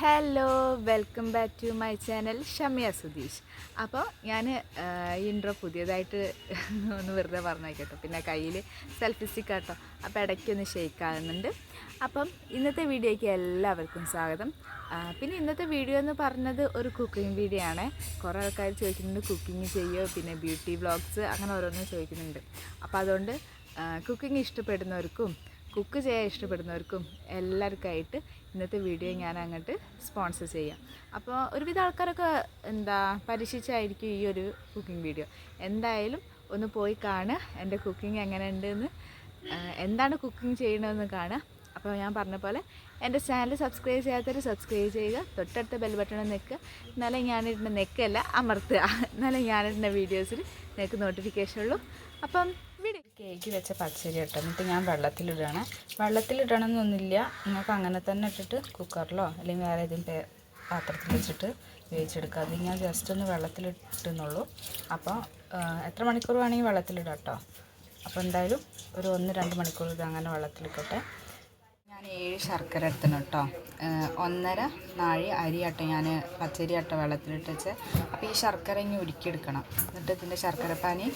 Hello welcome back to my channel Shamiya Sudheesh അപ്പോൾ ഞാൻ intro പുതിയതായിട്ട് ഒന്ന് വെറുതെ പറഞ്ഞേക്കട്ടോ പിന്നെ കയ്യിൽ സെൽഫി സ്റ്റിക്ക് കേട്ടോ അപ്പോൾ ഇടയ്ക്കൊന്ന് ഷെയ്ക്ക് ആകുന്നുണ്ട്. അപ്പം ഇന്നത്തെ വീഡിയോയ്ക്ക് എല്ലാവർക്കും സ്വാഗതം. പിന്നെ ഇന്നത്തെ വീഡിയോ എന്ന് പറഞ്ഞത് ഒരു കുക്കിംഗ് വീഡിയോ ആണ്. കുറേ ആൾക്കാർ ചോദിക്കുന്നുണ്ട് കുക്കിംഗ് ചെയ്യുമോ പിന്നെ ബ്യൂട്ടി വ്ളോഗ്സ് അങ്ങനെ ഓരോന്നും ചോദിക്കുന്നുണ്ട്. അപ്പോൾ അതുകൊണ്ട് കുക്കിംഗ് ഇഷ്ടപ്പെടുന്നവർക്കും കുക്ക് ചെയ്യാൻ ഇഷ്ടപ്പെടുന്നവർക്കും എല്ലാവർക്കായിട്ട് ഇന്നത്തെ വീഡിയോ ഞാൻ അങ്ങോട്ട് സ്പോൺസർ ചെയ്യാം. അപ്പോൾ ഒരുവിധ ആൾക്കാരൊക്കെ എന്താ പരീക്ഷിച്ചായിരിക്കും ഈ ഒരു കുക്കിംഗ് വീഡിയോ എന്തായാലും ഒന്ന് പോയി കാണുക എന്റെ കുക്കിംഗ് എങ്ങനെ ഉണ്ടെന്ന് എന്താണ് കുക്കിംഗ് ചെയ്യണമെന്ന് കാണുക. അപ്പോൾ ഞാൻ പറഞ്ഞ പോലെ എന്റെ ചാനൽ സബ്സ്ക്രൈബ് ചെയ്യാത്തവർ സബ്സ്ക്രൈബ് ചെയ്യുക തൊട്ടടുത്ത ബെൽ ബട്ടൺ നിൽക്കുക. എന്നാലേ ഞാനിടുന്ന നെക്കല്ല അമർത്തുക. എന്നാലേ ഞാനിടുന്ന വീഡിയോസിൽ നിങ്ങൾക്ക് നോട്ടിഫിക്കേഷൻ ഉള്ളൂ. അപ്പം വീഡിയോ കേക്ക് വെച്ച പച്ചരി കേട്ടോ. എന്നിട്ട് ഞാൻ വെള്ളത്തിലിടണം. വെള്ളത്തിലിടണമെന്നൊന്നുമില്ല. നിങ്ങൾക്ക് അങ്ങനെ തന്നെ ഇട്ടിട്ട് കുക്കറിലോ അല്ലെങ്കിൽ വേറെ ഏതെങ്കിലും പാത്രത്തിൽ വെച്ചിട്ട് വേവിച്ചെടുക്കുക. അത് ഞാൻ ജസ്റ്റ് ഒന്ന് വെള്ളത്തിലിട്ടുന്നുള്ളൂ. അപ്പോൾ എത്ര മണിക്കൂർ വേണമെങ്കിൽ വെള്ളത്തിലിടാം കേട്ടോ. അപ്പോൾ എന്തായാലും ഒരു ഒന്ന് രണ്ട് മണിക്കൂർ ഇത് അങ്ങനെ വെള്ളത്തിലിക്കട്ടെ. ഞാൻ ഏഴ് ശർക്കര എടുത്തണം കേട്ടോ. ഒന്നര നാഴി അരി അട്ട ഞാൻ പച്ചരി അട്ട വെള്ളത്തിലിട്ട് വെച്ച്. അപ്പോൾ ഈ ശർക്കര ഇനി ഉരുക്കിയെടുക്കണം. എന്നിട്ട് ഇതിന്റെ ശർക്കരപ്പാനി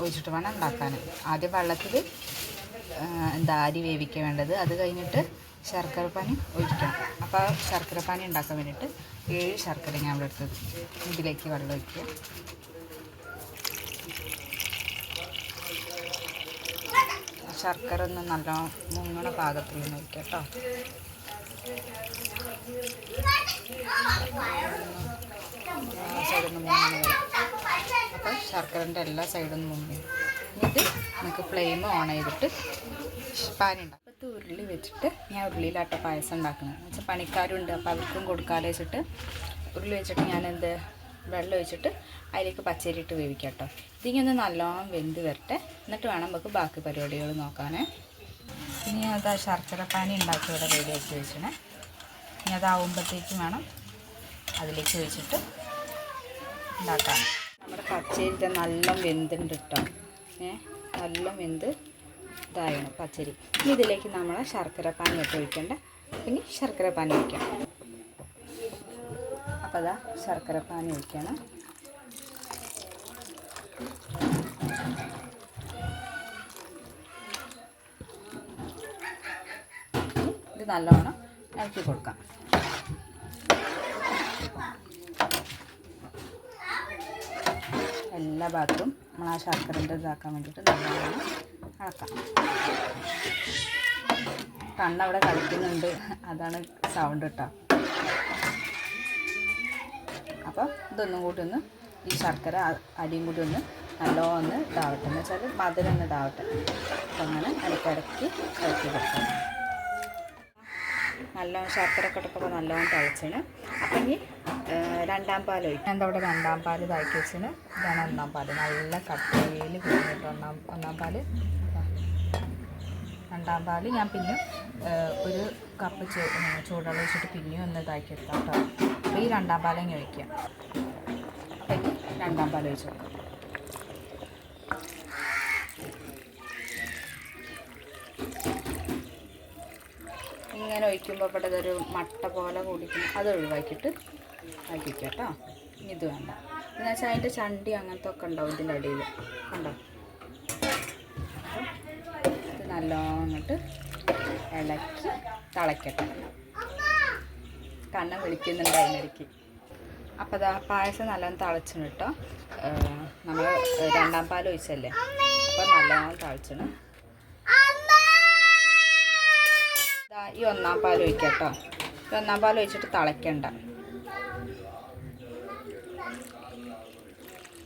ഒഴിച്ചിട്ട് വേണം ഉണ്ടാക്കാൻ. ആദ്യം വെള്ളത്തിൽ എന്താ അരി വേവിക്കുക വേണ്ടത്. അത് കഴിഞ്ഞിട്ട് ശർക്കര പാനി ഒഴിക്കണം. അപ്പോൾ ആ ശർക്കരപ്പാനി ഉണ്ടാക്കാൻ വേണ്ടിയിട്ട് ഏഴ് ശർക്കര ഞാൻ ഇവിടെ എടുത്തത്. ഇതിലേക്ക് വെള്ളം ഒഴിക്കുക. ശർക്കര ഒന്ന് നല്ല മുങ്ങണ പാകത്തിൽ നിന്ന് ഒഴിക്കുക കേട്ടോ. ശരി നിന്ന് മുങ്ങി വരും അപ്പോൾ ശർക്കരന്റെ എല്ലാ സൈഡും മുങ്ങി. എന്നിട്ട് നമുക്ക് ഫ്ലെയിം ഓൺ ചെയ്തിട്ട് പാനുണ്ടാക്കും. അപ്പോൾ ഉരുളി വെച്ചിട്ട് ഞാൻ ഉരുളിയിലാട്ട പായസം ഉണ്ടാക്കുന്നത്. എന്ന് വെച്ചാൽ പണിക്കാരുണ്ട് അപ്പോൾ അവർക്കും കൊടുക്കാതെ വെച്ചിട്ട് ഉരുളി വെച്ചിട്ട് ഞാൻ എന്ത് വെള്ളം ഒഴിച്ചിട്ട് അതിലേക്ക് പച്ചരി ഇട്ട് വേവിക്കാം കേട്ടോ ഇതിങ്ങനെ നല്ലോണം വെന്ത് വരട്ടെ. എന്നിട്ട് വേണം നമുക്ക് ബാക്കി പരിപാടികൾ നോക്കാനേ. ഇനി അത് ആ ശർക്കര പാനി ഉണ്ടാക്കി ഇവിടെ റെഡിയാക്കി വെച്ചണേ ഇനി അതാവുമ്പോഴത്തേക്കും വേണം അതിലേക്ക് ഒഴിച്ചിട്ട് ഉണ്ടാക്കാൻ നമ്മുടെ പച്ചരി നല്ല വെന്തുണ്ട് കേട്ടോ. ഏ നല്ല വെന്ത് ഇതായാണ് പച്ചരി. ഇനി ഇതിലേക്ക് നമ്മൾ ശർക്കര പാനി ഇട്ട് ഒഴിക്കേണ്ട. ഇനി ശർക്കര പാനി ഒഴിക്കാം. അപ്പോൾ അതാ ശർക്കര പാനി ഒഴിക്കണം. ഇത് നല്ലോണം ഇളക്കി കൊടുക്കാം. എല്ലാ ഭാഗത്തും നമ്മൾ ആ ശർക്കരന്റെ ഇതാക്കാൻ വേണ്ടിയിട്ട് നല്ലോണം ഇളക്കാം കണ്ണവിടെ കളിക്കുന്നുണ്ട് അതാണ് സൗണ്ട് കേട്ടോ അപ്പോൾ ഇതൊന്നും കൂടി ഒന്ന് ഈ ശർക്കര അരിയും കൂടി ഒന്ന് നല്ലോണം ഇതാവട്ടെ. എന്ന് വെച്ചാൽ മധുരം ഒന്ന് ഇതാവട്ടെ. അപ്പം അങ്ങനെ ഇടയ്ക്കിടയ്ക്ക് ഇളക്കി കൊടുക്കാം. നല്ലോണം ശർക്കര കിടക്കുമ്പോൾ നല്ലോണം തളിച്ചാണ് അപ്പം ഏഹ്, രണ്ടാം പാൽ ഒഴിക്കും. എന്താ ഇവിടെ രണ്ടാം പാൽ ഇതാക്കി വെച്ചിന്. ഇതാണ് ഒന്നാം പാൽ നല്ല കട്ടയിൽ കുഞ്ഞിട്ട് ഒന്നാം ഒന്നാം പാൽ രണ്ടാം പാൽ ഞാൻ പിന്നെ ഒരു കപ്പ് ചൂടുള്ള വെച്ചിട്ട് പിന്നെയും ഒന്ന് ഇതാക്കി എടുക്കാം കേട്ടോ. അപ്പോൾ ഈ രണ്ടാം പാൽ ഇങ്ങനെ ഒഴിക്കുക രണ്ടാം പാൽ ഒഴിച്ചു ഇങ്ങനെ ഒഴിക്കുമ്പോൾ ഇവിടെ ഇതൊരു മട്ട പോലെ കൂടിക്കും അത് ഒഴിവാക്കിയിട്ട് ആക്കി കേട്ടോ ഇനി ഇത് വേണ്ട. എന്ന് വെച്ചാൽ അതിന്റെ ചണ്ടി അങ്ങനത്തെ ഒക്കെ ഉണ്ടാവും ഇതിന്റെ അടിയിൽ കണ്ടോ? ഇത് നല്ലോന്നിട്ട് ഇളക്കി തിളക്കട്ടെ. കണ്ണ വിളിക്കുന്നുണ്ട് അതിനിടയ്ക്ക്. അപ്പോൾ അതാ പായസം നല്ലോണം തിളച്ചിന് കേട്ടോ. നമ്മൾ രണ്ടാം പാൽ ഒഴിച്ചല്ലേ? അപ്പോൾ നല്ലോണം തിളച്ചിന് ഈ ഒന്നാം പാൽ ഒഴിക്കാം കേട്ടോ ഈ ഒന്നാം പാൽ ഒഴിച്ചിട്ട് തിളയ്ക്കണ്ട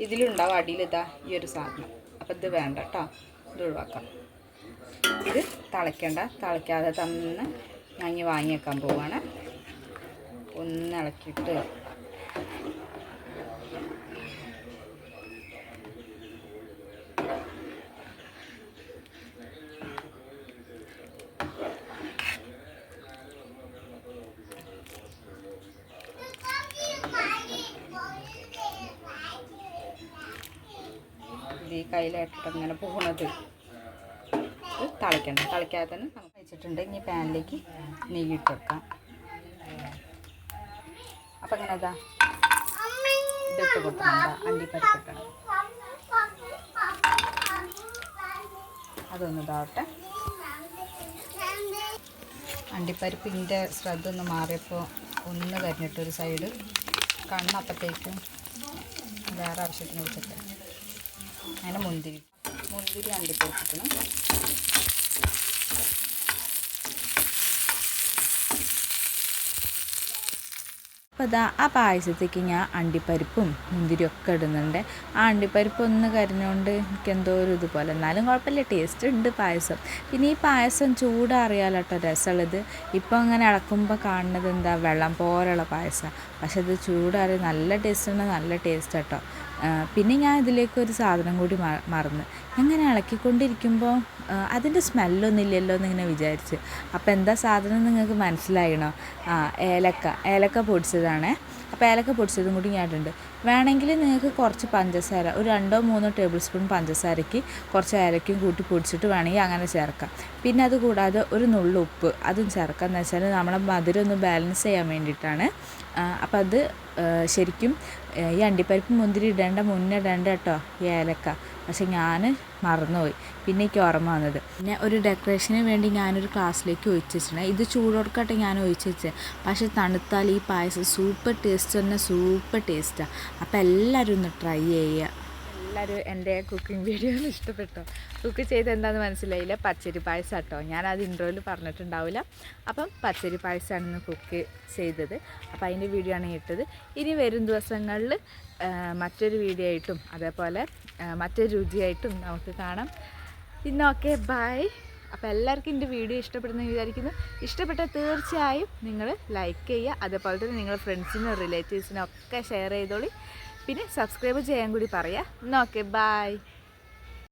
ഇതിലുണ്ടാവും അടിയിലിതാ ഈ ഒരു സാധനം. അപ്പം ഇത് വേണ്ട കേട്ടോ ഇത് ഒഴിവാക്കാം. ഇത് തിളയ്ക്കണ്ട. തിളയ്ക്കാതെ തന്നെ ഞാൻ ഇനി വാങ്ങി വെക്കാൻ പോവാണ്. ഒന്ന് ഇളക്കിയിട്ട് ഇത് ഇങ്ങനെ ഇത് തിളയ്ക്കണം തിളയ്ക്കാതെ തന്നെ നമുക്ക് വെച്ചിട്ടുണ്ട്. ഇനി പാനിലേക്ക് നെയ്യ് വെക്കാം അപ്പം അങ്ങനെ അതാ ഇതിട്ട് കൊടുക്കണം. അണ്ടി ഇട്ടണം അതൊന്ന് ഇതാവട്ടെ. അണ്ടിപ്പരിപ്പിന്റെ ശ്രദ്ധ ഒന്ന് മാറിയപ്പോൾ ഒന്ന് കരിഞ്ഞിട്ടൊരു സൈഡ് കണ്ണപ്പത്തേക്കും വേറെ ആവശ്യത്തിന് വെച്ചിട്ട് അങ്ങനെ മുന്തിരി മുന്തിരി അണ്ടിപ്പരിപ്പിക്കണം. അപ്പോൾ ഇതാ ആ പായസത്തേക്ക് ഞാൻ അണ്ടിപ്പരിപ്പും മുന്തിരിയും ഒക്കെ ഇടുന്നുണ്ട്. ആ അണ്ടിപ്പരിപ്പ് ഒന്ന് കരിഞ്ഞുകൊണ്ട് എനിക്ക് എന്തോ ഒരു ഇതുപോലെ എന്നാലും കുഴപ്പമില്ല ടേസ്റ്റ് ഉണ്ട് പായസം. പിന്നെ ഈ പായസം ചൂടാറിയാലോ കേട്ടോ രസമുള്ളത്. ഇപ്പോൾ അങ്ങനെ ഇളക്കുമ്പോൾ കാണുന്നത് എന്താ വെള്ളം പോലുള്ള പായസം. പക്ഷെ ഇത് ചൂടാറി നല്ല ടേസ്റ്റ് ഉണ്ട് നല്ല ടേസ്റ്റ് കേട്ടോ പിന്നെ ഞാൻ ഇതിലേക്ക് ഒരു സാധനം കൂടി മറന്ന്. അങ്ങനെ ഇളക്കിക്കൊണ്ടിരിക്കുമ്പോൾ അതിന്റെ സ്മെല്ലൊന്നും ഇല്ലല്ലോ എന്നിങ്ങനെ വിചാരിച്ച്. അപ്പോൾ എന്താ സാധനം നിങ്ങൾക്ക് മനസ്സിലായണോ? ആ ഏലക്ക. ഏലക്ക പൊടിച്ചതാണേ. അപ്പോൾ ഏലക്ക പൊടിച്ചതും കൂടി ഞാൻ ഞാനുണ്ട് വേണമെങ്കിൽ നിങ്ങൾക്ക് കുറച്ച് പഞ്ചസാര ഒരു രണ്ടോ മൂന്നോ ടേബിൾ സ്പൂൺ പഞ്ചസാരയ്ക്ക് കുറച്ച് ഏലക്കയും കൂട്ടി പൊടിച്ചിട്ട് വേണമെങ്കിൽ അങ്ങനെ ചേർക്കാം. പിന്നെ അതുകൂടാതെ ഒരു നുള്ളു ഉപ്പ് അതും ചേർക്കാം എന്ന് വെച്ചാൽ നമ്മളെ മധുരം ഒന്ന് ബാലൻസ് ചെയ്യാൻ വേണ്ടിയിട്ടാണ്. അപ്പം അത് ശരിക്കും ഈ അണ്ടിപ്പരിപ്പ് മുന്തിരി ഇടേണ്ട മുന്നേ ഇടേണ്ട കേട്ടോ ഏലക്ക. പക്ഷെ ഞാൻ മറന്നുപോയി. പിന്നെ എനിക്ക് ഓർമ്മ വന്നത്. പിന്നെ ഒരു ഡെക്കറേഷന് വേണ്ടി ഞാനൊരു ക്ലാസ്സിലേക്ക് ഒഴിച്ച് വെച്ചിട്ടുണ്ട് ഇത് ചൂടോടുക്കട്ടെ ഞാൻ ഒഴിച്ച് വെച്ചത് പക്ഷെ തണുത്താൽ ഈ പായസം സൂപ്പർ ടേസ്റ്റ് തന്നെ സൂപ്പർ ടേസ്റ്റാണ് അപ്പോൾ എല്ലാവരും ഒന്ന് ട്രൈ ചെയ്യുക. എല്ലാവരും എന്റെ കുക്കിംഗ് വീഡിയോ ഇഷ്ടപ്പെട്ടോ? കുക്ക് ചെയ്ത് എന്താണെന്ന് മനസ്സിലായില്ല. പച്ചരി പായസം കേട്ടോ ഞാനത് ഇൻട്രോയിൽ പറഞ്ഞിട്ടുണ്ടാവില്ല. അപ്പം പച്ചരി പായസമാണ് ഇന്ന് കുക്ക് ചെയ്തത്. അപ്പോൾ അതിന്റെ വീഡിയോ ആണ് ഇട്ടത്. ഇനി വരും ദിവസങ്ങളിൽ മറ്റൊരു വീഡിയോ ആയിട്ടും അതേപോലെ മറ്റൊരു രുചിയായിട്ടും നമുക്ക് കാണാം. ഇന്നോക്കെ ബൈ അപ്പോൾ എല്ലാവർക്കും എന്റെ വീഡിയോ ഇഷ്ടപ്പെടുന്നതെന്ന് വിചാരിക്കുന്നു. ഇഷ്ടപ്പെട്ടാൽ തീർച്ചയായും നിങ്ങൾ ലൈക്ക് ചെയ്യുക. അതേപോലെ തന്നെ നിങ്ങളുടെ ഫ്രണ്ട്സിനും റിലേറ്റീവ്സിനും ഒക്കെ ഷെയർ ചെയ്തോളി. പിന്നെ സബ്സ്ക്രൈബ് ചെയ്യാൻ കൂടി പറയാം. Okay bye